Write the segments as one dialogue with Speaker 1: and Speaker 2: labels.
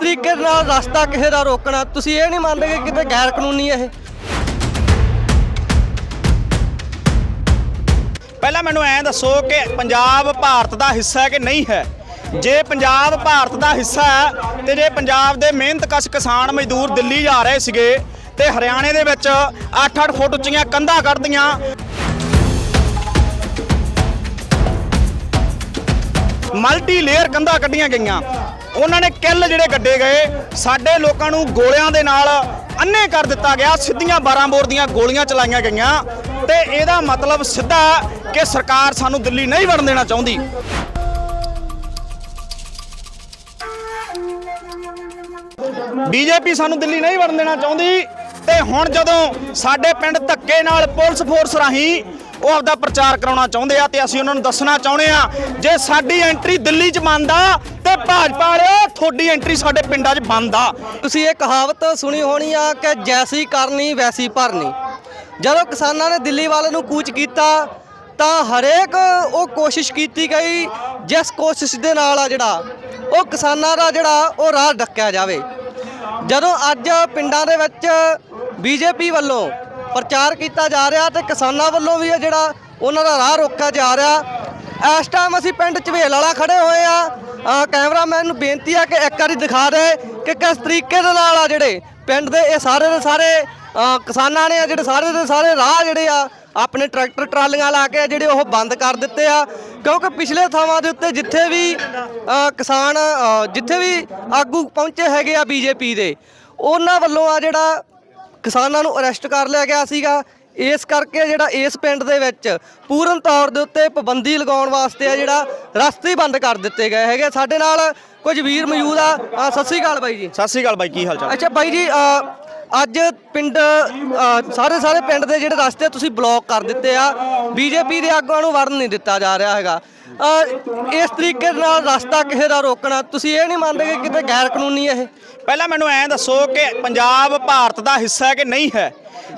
Speaker 1: ਤਰੀਕੇ ਨਾਲ ਰਸਤਾ ਕਿਸੇ ਦਾ ਰੋਕਣਾ, ਤੁਸੀਂ ਇਹ ਨਹੀਂ ਮੰਨਦੇ ਕਿ ਕਿਤੇ ਗੈਰ ਕਾਨੂੰਨੀ ਇਹ?
Speaker 2: ਪਹਿਲਾਂ ਮੈਨੂੰ ਐਂ ਦੱਸੋ ਕਿ ਪੰਜਾਬ ਭਾਰਤ ਦਾ ਹਿੱਸਾ ਹੈ ਕਿ ਨਹੀਂ ਹੈ? ਜੇ ਪੰਜਾਬ ਭਾਰਤ ਦਾ ਹਿੱਸਾ ਹੈ, ਤੇ ਜੇ ਪੰਜਾਬ ਦੇ ਮਿਹਨਤਕਸ਼ ਕਿਸਾਨ ਮਜ਼ਦੂਰ ਦਿੱਲੀ ਜਾ ਰਹੇ ਸੀਗੇ, ਤੇ ਹਰਿਆਣੇ ਦੇ ਵਿੱਚ 8-8 ਫੁੱਟ ਉੱਚੀਆਂ ਕੰਧਾਂ ਕੱਢਦੀਆਂ। ਮਲਟੀ ਲੇਅਰ ਕੰਧਾਂ ਕੱਢੀਆਂ ਗਈਆਂ। ਉਹਨਾਂ ਨੇ ਕਿੱਲ ਜਿਹੜੇ ਗੱਡੇ ਗਏ, ਸਾਡੇ ਲੋਕਾਂ ਨੂੰ ਗੋਲਿਆਂ ਦੇ ਨਾਲ ਅੰਨੇ ਕਰ ਦਿੱਤਾ ਗਿਆ, ਸਿੱਧੀਆਂ 12 ਬੋਰ ਦੀਆਂ ਗੋਲੀਆਂ ਚਲਾਈਆਂ ਗਈਆਂ। ਤੇ ਇਹਦਾ ਮਤਲਬ ਸਿੱਧਾ ਕਿ ਸਰਕਾਰ ਸਾਨੂੰ ਦਿੱਲੀ ਨਹੀਂ ਵੜਨ ਦੇਣਾ ਚਾਹੁੰਦੀ। ਬੀਜੇਪੀ ਸਾਨੂੰ ਦਿੱਲੀ ਨਹੀਂ ਵੜਨ ਦੇਣਾ ਚਾਹੁੰਦੀ ਤੇ ਹੁਣ ਜਦੋਂ ਸਾਡੇ ਪਿੰਡ ਧੱਕੇ ਨਾਲ ਪੁਲਿਸ ਫੋਰਸ ਰਾਹੀਂ ਉਹ ਆਪਦਾ ਪ੍ਰਚਾਰ ਕਰਾਉਣਾ ਚਾਹੁੰਦੇ ਆ ਤੇ ਅਸੀਂ ਉਹਨਾਂ ਨੂੰ ਦੱਸਣਾ ਚਾਹੁੰਦੇ ਆ, ਜੇ ਸਾਡੀ ਐਂਟਰੀ ਦਿੱਲੀ 'ਚ ਮੰਨਦਾ ਭਾਜਪਾ ਵਾਲਿਓ ਤੁਹਾਡੀ ਐਂਟਰੀ ਸਾਡੇ ਪਿੰਡਾਂ 'ਚ ਬੰਦ ਆ।
Speaker 1: ਤੁਸੀਂ ਇਹ ਕਹਾਵਤ ਸੁਣੀ ਹੋਣੀ ਆ ਕਿ ਜੈਸੀ ਕਰਨੀ, ਵੈਸੀ ਭਰਨੀ। ਜਦੋਂ ਕਿਸਾਨਾਂ ਨੇ ਦਿੱਲੀ ਵਾਲੇ ਨੂੰ ਕੂਚ ਕੀਤਾ, ਤਾਂ ਹਰੇਕ ਉਹ ਕੋਸ਼ਿਸ਼ ਕੀਤੀ ਗਈ, ਜਿਸ ਕੋਸ਼ਿਸ਼ ਦੇ ਨਾਲ ਆ ਜਿਹੜਾ, ਉਹ ਕਿਸਾਨਾਂ ਦਾ ਜਿਹੜਾ, ਉਹ ਰਾਹ ਡੱਕਿਆ ਜਾਵੇ। ਜਦੋਂ ਅੱਜ ਪਿੰਡਾਂ ਦੇ ਵਿੱਚ ਬੀਜੇਪੀ ਵੱਲੋਂ ਪ੍ਰਚਾਰ ਕੀਤਾ ਜਾ ਰਿਹਾ ਤੇ ਕਿਸਾਨਾਂ ਵੱਲੋਂ ਵੀ ਇਹ ਜਿਹੜਾ, ਉਹਨਾਂ ਦਾ ਰਾਹ ਰੋਕਿਆ ਜਾ ਰਿਹਾ, ਇਸ ਟਾਈਮ ਅਸੀਂ ਪਿੰਡ ਝਵੇਲ ਵਾਲਾ ਖੜੇ ਹੋਏ ਆ। ਕੈਮਰਾਮੈਨ ਨੂੰ ਬੇਨਤੀ ਆ ਕਿ ਇੱਕ ਵਾਰੀ ਦਿਖਾ ਦੇ ਕਿ ਕਿਸ ਤਰੀਕੇ ਦੇ ਨਾਲ ਆ ਜਿਹੜੇ ਪਿੰਡ ਦੇ, ਇਹ ਸਾਰੇ ਦੇ ਸਾਰੇ ਕਿਸਾਨਾਂ ਨੇ ਆ ਜਿਹੜੇ ਸਾਰੇ ਦੇ ਸਾਰੇ ਰਾਹ ਜਿਹੜੇ ਆ, ਆਪਣੇ ਟਰੈਕਟਰ ਟਰਾਲੀਆਂ ਲਾ ਕੇ ਜਿਹੜੇ ਉਹ ਬੰਦ ਕਰ ਦਿੱਤੇ ਆ। ਕਿਉਂਕਿ ਪਿਛਲੇ ਥਾਵਾਂ ਦੇ ਉੱਤੇ ਜਿੱਥੇ ਵੀ ਕਿਸਾਨ ਜਿੱਥੇ ਵੀ ਆਗੂ ਪਹੁੰਚੇ ਹੈਗੇ ਆ ਬੀਜੇਪੀ ਦੇ, ਉਹਨਾਂ ਵੱਲੋਂ ਆ ਜਿਹੜਾ ਕਿਸਾਨਾਂ ਨੂੰ ਅਰੈਸਟ ਕਰ ਲਿਆ ਗਿਆ ਸੀਗਾ। ਇਸ ਕਰਕੇ ਜਿਹੜਾ ਇਸ ਪਿੰਡ ਦੇ ਵਿੱਚ ਪੂਰਨ ਤੌਰ ਦੇ ਉੱਤੇ ਪਾਬੰਦੀ ਲਗਾਉਣ ਵਾਸਤੇ ਆ ਜਿਹੜਾ ਰਸਤੇ ਬੰਦ ਕਰ ਦਿੱਤੇ ਗਏ ਹੈਗੇ। ਸਾਡੇ ਨਾਲ ਕੁਝ ਵੀਰ ਮੌਜੂਦ ਆ। ਸਤਿ ਸ੍ਰੀ ਅਕਾਲ ਬਾਈ ਜੀ।
Speaker 2: ਸਤਿ ਸ੍ਰੀ ਅਕਾਲ ਬਾਈ ਕੀ ਹਾਲ ਚਾਲ?
Speaker 1: ਅੱਛਾ ਬਾਈ ਜੀ ਅ, ਅੱਜ ਪਿੰਡ ਅ, ਸਾਰੇ ਸਾਰੇ ਪਿੰਡ ਦੇ ਜਿਹੜੇ ਰਸਤੇ ਤੁਸੀਂ ਬਲੌਕ ਕਰ ਦਿੱਤੇ ਆ। ਬੀਜੇਪੀ ਦੇ ਆਗੂਆਂ ਨੂੰ ਵੜਨ ਨਹੀਂ ਦਿੱਤਾ ਜਾ ਰਿਹਾ ਹੈਗਾ। ਇਸ ਤਰੀਕੇ ਨਾਲ ਰਸਤਾ ਕਿਸੇ ਦਾ ਰੋਕਣਾ, ਤੁਸੀਂ ਇਹ ਨਹੀਂ ਮੰਨਦੇ ਕਿ ਕਿਤੇ ਗੈਰ ਕਾਨੂੰਨੀ ਇਹ?
Speaker 2: ਪਹਿਲਾਂ ਮੈਨੂੰ ਐਂ ਦੱਸੋ ਕਿ ਪੰਜਾਬ ਭਾਰਤ ਦਾ ਹਿੱਸਾ ਹੈ ਕਿ ਨਹੀਂ ਹੈ?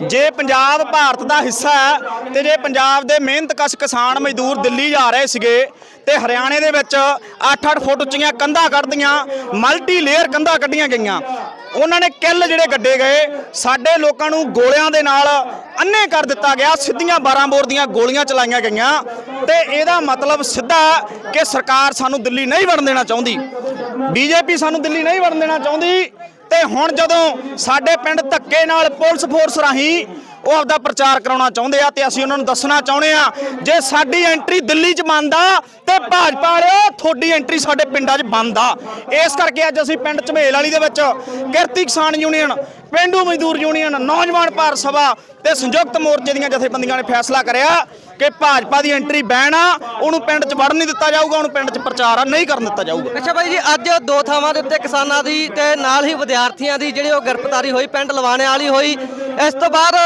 Speaker 2: ਜੇ ਪੰਜਾਬ ਭਾਰਤ ਦਾ ਹਿੱਸਾ ਹੈ, ਤੇ ਜੇ ਪੰਜਾਬ ਦੇ ਮਿਹਨਤਕਸ਼ ਕਿਸਾਨ ਮਜ਼ਦੂਰ ਦਿੱਲੀ ਜਾ ਰਹੇ ਸੀਗੇ, ਤੇ ਹਰਿਆਣੇ ਦੇ ਵਿੱਚ 8-8 ਫੁੱਟ ਉੱਚੀਆਂ ਕੰਧਾਂ ਕੱਢਦੀਆਂ ਮਲਟੀ ਲੇਅਰ ਕੰਧਾਂ ਕੱਢੀਆਂ ਗਈਆਂ। ਉਹਨਾਂ ਨੇ ਕਿੱਲ ਜਿਹੜੇ ਗੱਡੇ ਗਏ, ਸਾਡੇ ਲੋਕਾਂ ਨੂੰ ਗੋਲਿਆਂ ਦੇ ਨਾਲ ਅੰਨੇ ਕਰ ਦਿੱਤਾ ਗਿਆ, ਸਿੱਧੀਆਂ 12 ਬੋਰ ਦੀਆਂ ਗੋਲੀਆਂ ਚਲਾਈਆਂ ਗਈਆਂ। ਤੇ ਇਹਦਾ ਮਤਲਬ ਸਿੱਧਾ ਕਿ ਸਰਕਾਰ ਸਾਨੂੰ ਦਿੱਲੀ ਨਹੀਂ ਵੜਨ ਦੇਣਾ ਚਾਹੁੰਦੀ। ਬੀਜੇਪੀ ਸਾਨੂੰ ਦਿੱਲੀ ਨਹੀਂ ਵੜਨ ਦੇਣਾ ਚਾਹੁੰਦੀ। ਤੇ ਹੁਣ ਜਦੋਂ ਸਾਡੇ ਪਿੰਡ ਧੱਕੇ ਨਾਲ ਪੁਲਿਸ ਫੋਰਸ ਰਾਹੀਂ ਉਹ ਆਪਦਾ ਪ੍ਰਚਾਰ ਕਰਾਉਣਾ ਚਾਹੁੰਦੇ ਆ ਤੇ ਅਸੀਂ ਉਹਨਾਂ ਨੂੰ ਦੱਸਣਾ ਚਾਹੁੰਦੇ ਆ, ਜੇ ਸਾਡੀ ਐਂਟਰੀ ਦਿੱਲੀ 'ਚ ਬੰਦ ਤੇ ਭਾਜਪਾ ਵਾਲਿਓ ਤੁਹਾਡੀ ਐਂਟਰੀ ਸਾਡੇ ਪਿੰਡਾਂ 'ਚ ਬੰਦ ਇਸ ਕਰਕੇ ਅੱਜ ਅਸੀਂ ਪਿੰਡ ਝਮੇਲ ਵਾਲੀ ਦੇ ਵਿੱਚ ਕਿਰਤੀ ਕਿਸਾਨ ਯੂਨੀਅਨ ਪਿੰਡੂ ਮਜ਼ਦੂਰ ਯੂਨੀਅਨ ਨੌਜਵਾਨ ਭਾਰਤ ਸਭਾ ਤੇ ਸੰਯੁਕਤ ਮੋਰਚੇ ਦੀਆਂ ਜਥੇਬੰਦੀਆਂ ਨੇ ਫੈਸਲਾ ਕਰਿਆ ਕਿ ਭਾਜਪਾ ਦੀ ਐਂਟਰੀ ਬੈਨ ਆ ਉਹਨੂੰ ਪਿੰਡ 'ਚ ਵੜਨ ਨਹੀਂ ਦਿੱਤਾ ਜਾਊਗਾ ਉਹਨੂੰ ਪਿੰਡ 'ਚ ਪ੍ਰਚਾਰ ਆ ਨਹੀਂ ਕਰਨ ਦਿੱਤਾ ਜਾਊਗਾ।
Speaker 1: ਅੱਛਾ ਬਾਈ ਜੀ ਅੱਜ ਦੋ ਥਾਵਾਂ ਦੇ ਉੱਤੇ ਕਿਸਾਨਾਂ ਦੀ ਤੇ ਨਾਲ ਹੀ ਵਿਦਿਆਰਥੀਆਂ ਦੀ ਜਿਹੜੀ ਉਹ ਗ੍ਰਿਫਤਾਰੀ ਹੋਈ ਪਿੰਡ ਲਵਾਣੇ ਵਾਲੀ ਹੋਈ। ਇਸ ਤੋਂ ਬਾਅਦ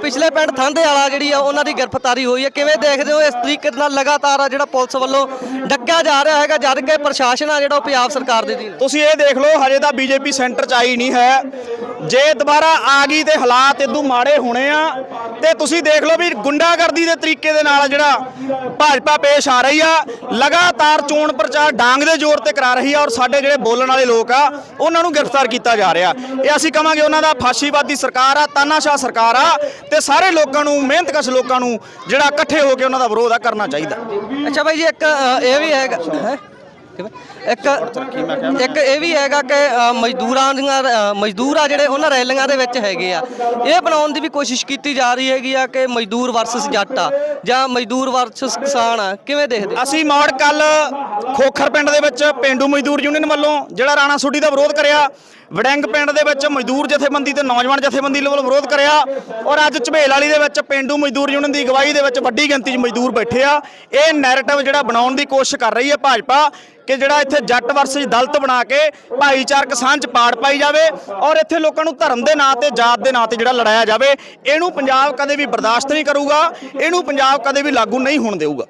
Speaker 1: ਪਿਛਲੇ ਪਿੰਡ ਥਾਂਦੇ ਵਾਲਾ ਜਿਹੜੀ ਆ ਉਹਨਾਂ ਦੀ ਗ੍ਰਿਫਤਾਰੀ ਹੋਈ ਹੈ ਕਿਵੇਂ ਦੇਖਦੇ ਹੋ ਇਸ ਤਰੀਕੇ ਦੇ ਨਾਲ ਲਗਾਤਾਰ ਆ ਜਿਹੜਾ ਪੁਲਿਸ ਵੱਲੋਂ ਡੱਕਿਆ ਜਾ ਰਿਹਾ ਹੈਗਾ ਜਦ ਕਿ ਪ੍ਰਸ਼ਾਸਨ ਆ ਜਿਹੜਾ ਉਹ ਪੰਜਾਬ ਸਰਕਾਰ ਦੇ ਦੀ
Speaker 2: ਤੁਸੀਂ ਇਹ ਦੇਖ ਲਓ ਹਜੇ ਤਾਂ ਬੀਜੇਪੀ ਸੈਂਟਰ 'ਚ ਆਈ ਨਹੀਂ ਹੈ। ਜੇ ਦੁਬਾਰਾ ਆ ਗਈ ਤੇ ਹਾਲਾਤ ਇਦੋਂ ਮਾੜੇ ਹੋਣੇ ਆ, ਤੇ ਤੁਸੀਂ ਦੇਖ ਲਓ ਵੀ ਗੁੰਡਾਗਰਦੀ ਦੇ ਤਰੀਕੇ ਦੇ ਨਾਲ ਜਿਹੜਾ ਭਾਜਪਾ ਪੇਸ਼ ਆ ਰਹੀ ਆ, ਲਗਾਤਾਰ ਚੋਣ ਪ੍ਰਚਾਰ ਡਾਂਗ ਦੇ ਜ਼ੋਰ ਤੇ ਕਰਾ ਰਹੀ ਆ ਔਰ ਸਾਡੇ ਜਿਹੜੇ ਬੋਲਣ ਵਾਲੇ ਲੋਕ ਆ, ਉਹਨਾਂ ਨੂੰ ਗ੍ਰਿਫਤਾਰ ਕੀਤਾ ਜਾ ਰਿਹਾ। ਇਹ ਅਸੀਂ ਕਹਾਂਗੇ ਉਹਨਾਂ ਦਾ ਫਾਸ਼ੀਵਾਦੀ ਸਰਕਾਰ ਆ, ਤਾਨਾਸ਼ਾਹ ਸਰਕਾਰ ਆ, ਤੇ ਸਾਰੇ ਲੋਕਾਂ ਨੂੰ, ਮਿਹਨਤਕਸ਼ ਲੋਕਾਂ ਨੂੰ ਜਿਹੜਾ ਇਕੱਠੇ ਹੋ ਕੇ ਉਹਨਾਂ ਦਾ ਵਿਰੋਧ ਆ ਕਰਨਾ ਚਾਹੀਦਾ।
Speaker 1: ਅੱਛਾ ਬਾਈ ਜੀ, ਇੱਕ ਇਹ ਵੀ ਹੈਗਾ ਇੱਕ ਇੱਕ ਇਹ ਵੀ ਹੈਗਾ ਕਿ ਮਜ਼ਦੂਰਾਂ ਦੀਆਂ ਮਜ਼ਦੂਰ ਆ ਜਿਹੜੇ ਉਹਨਾਂ ਰੈਲੀਆਂ ਦੇ ਵਿੱਚ ਹੈਗੇ ਆ। ਇਹ ਬਣਾਉਣ ਦੀ ਵੀ ਕੋਸ਼ਿਸ਼ ਕੀਤੀ ਜਾ ਰਹੀ ਹੈਗੀ ਆ ਕਿ ਮਜ਼ਦੂਰ ਵਰਸਸ ਜੱਟ ਆ ਜਾਂ ਮਜ਼ਦੂਰ ਵਰਸਸ ਕਿਸਾਨ ਆ। ਕਿਵੇਂ ਦੇਖਦੇ
Speaker 2: ਅਸੀਂ ਮੌੜ ਕੱਲ ਖੋਖਰ ਪਿੰਡ ਦੇ ਵਿੱਚ ਪਿੰਡੂ ਮਜ਼ਦੂਰ ਯੂਨੀਅਨ ਵੱਲੋਂ ਜਿਹੜਾ ਰਾਣਾ ਸੋਢੀ ਦਾ ਵਿਰੋਧ ਕਰਿਆ, ਵੜੈਂਗ ਪਿੰਡ ਦੇ ਵਿੱਚ ਮਜ਼ਦੂਰ ਜਥੇਬੰਦੀ ਤੇ ਨੌਜਵਾਨ ਜਥੇਬੰਦੀ ਵੱਲੋਂ ਵਿਰੋਧ ਕਰਿਆ ਔਰ ਅੱਜ ਝਬੇਲ ਵਾਲੀ ਦੇ ਵਿੱਚ ਪਿੰਡੂ ਮਜ਼ਦੂਰ ਯੂਨੀਅਨ ਦੀ ਅਗਵਾਈ ਦੇ ਵਿੱਚ ਵੱਡੀ ਗਿਣਤੀ 'ਚ ਮਜ਼ਦੂਰ ਬੈਠੇ ਆ। ਇਹ ਨੈਰੇਟਿਵ ਜਿਹੜਾ ਬਣਾਉਣ ਦੀ ਕੋਸ਼ਿਸ਼ ਕਰ ਰਹੀ ਹੈ ਭਾਜਪਾ। ਕਿ ਜਿਹੜਾ ਇੱਥੇ ਜੱਟ ਵਰਸਸ ਦਲਤ ਬਣਾ ਕੇ ਭਾਈਚਾਰਕ ਸਾਂਝ ਪਾੜ ਪਾਈ ਜਾਵੇ ਔਰ ਇੱਥੇ ਲੋਕਾਂ ਨੂੰ ਧਰਮ ਦੇ ਨਾਂ ਤੇ, ਜਾਤ ਦੇ ਨਾਂ ਤੇ ਜਿਹੜਾ ਲੜਾਇਆ ਜਾਵੇ, ਇਹਨੂੰ ਪੰਜਾਬ ਕਦੇ ਵੀ ਬਰਦਾਸ਼ਤ ਨਹੀਂ ਕਰੂਗਾ, ਇਹਨੂੰ ਪੰਜਾਬ ਕਦੇ ਵੀ ਲਾਗੂ ਨਹੀਂ ਹੋਣ ਦੇਊਗਾ।